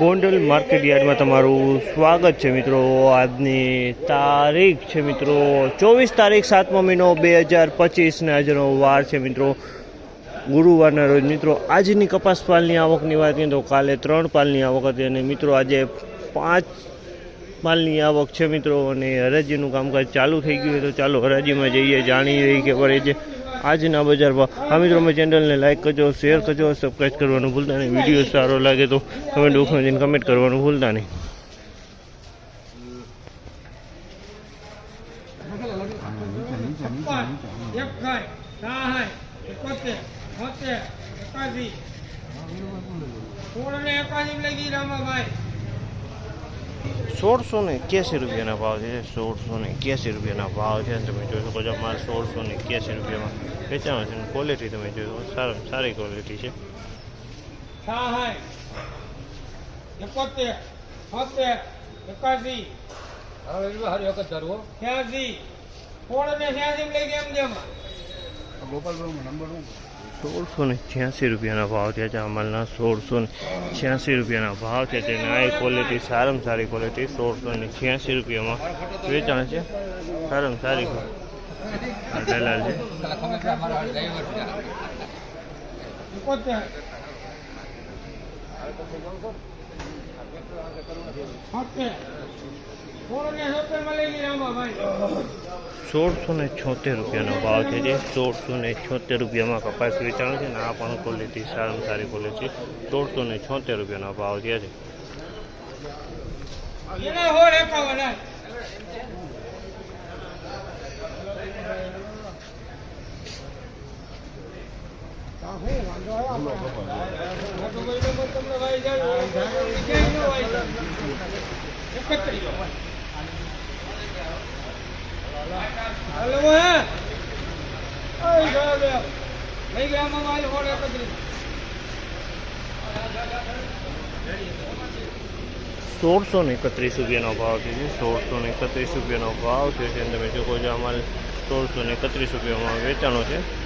Gondal market યાર્ડમાં તમારું સ્વાગત છે મિત્રો. આજની તારીખ છે મિત્રો, ચોવીસ તારીખ સાતમો મહિનો બે હજાર પચીસને આજનો વાર છે મિત્રો. ગુરુવારના રોજ મિત્રો, આજની કપાસ પાલની આવકની વાત કરીએ તો કાલે ત્રણ પાલની આવક હતી અને મિત્રો આજે પાંચ માલની આવક છે મિત્રો. અને હરાજીનું કામકાજ ચાલુ થઈ ગયું તો ચાલો હરાજીમાં જઈએ જાણી રહી કે પડે છે આજના બજારમાં આ મિત્રો અમે ચેનલને લાઇક કરજો શેર કરજો સબસ્ક્રાઈબ કરવાનું ભૂલતા નહીં. વીડિયો સારો લાગે તો કમેન્ટ બોક્સમાં જઈને કમેન્ટ કરવાનું ભૂલતા નહીં. રામાભાઈ. સોળસો ને એક્યાસી રૂપિયાના ભાવ છે સોળસો ને એક્યાસી રૂપિયાના ભાવ છે. તમે જોઈ શકો છો અમારે સોળસો ને એક્યાસી રૂપિયામાં વેચાણ છે ક્વોલિટી તમે જોઈ શકો સારી સારી ક્વોલિટી છે. સાઠ નંબર બોતેર સોળસો ને છ્યાસી રૂપિયાના ભાવ થયા છે અમલના, સોળસો ને છ્યાસી રૂપિયાના ભાવ છે. તેની આ ક્વોલિટી સારામાં સારી ક્વોલિટી સોળસો ને છ્યાસી રૂપિયામાં વેચાણ છે. સારામાં સારી દલાલ છે. સોળસો ને છોતેર રૂપિયાનો ભાવ છે જે સોળસો ને છોતેર રૂપિયામાં કપાસ વેચાણ છે ને આ પણ ક્વોલિટી સારામાં સારી ક્વોલિટી સોળસો ને છોતેર રૂપિયાનો ભાવ છે. એના હોળ એકાવન આય. હા, હું વાંધો આવ્યો આપણે. હા, તો ભાઈ નંબર તમને સોળસો ને એકત્રીસ રૂપિયાનો ભાવ છે. સોળસો ને એકત્રીસ રૂપિયાનો ભાવ છે. તમે જોકો છો, અમારે સોળસો ને એકત્રીસ રૂપિયામાં વેચાણો છે.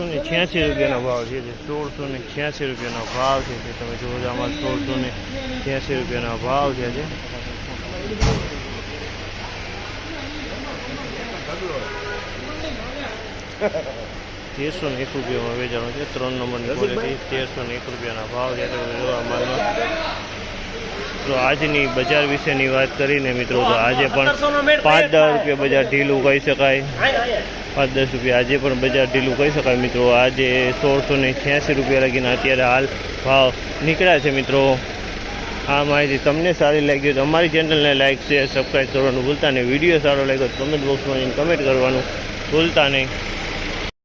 ને છ્યાસી રૂપિયાનો ભાવ છે જે સોળસો ને છ્યાસી રૂપિયાનો ભાવ છે જે તમે જોવો છો આમાં સોળસો ને છ્યાસી રૂપિયાનો ભાવ છે જે તેરસો ને એક રૂપિયામાં વેચાણો છે ત્રણ નંબરની ક્વોલિટી તેરસો ને એક રૂપિયાના ભાવ છે તમે જો આમાં તો આજની બજાર વિશેની વાત કરીને મિત્રો તો આજે પણ પાંચ દસ રૂપિયા બજાર ઢીલું કહી શકાય પાંચ દસ રૂપિયા. આજે પણ બજાર ઢીલું કહી શકાય મિત્રો. આજે સોળસો ને છ્યાસી રૂપિયા લગીને અત્યારે હાલ ભાવ નીકળ્યા છે મિત્રો. આ માહિતી તમને સારી લાગી તો અમારી ચેનલને લાઈક શેર સબસ્ક્રાઈબ કરવાનું ભૂલતા નહીં. વીડિયો સારો લાગ્યો તો કમેન્ટ બોક્સમાં કમેન્ટ કરવાનું ભૂલતા નહીં.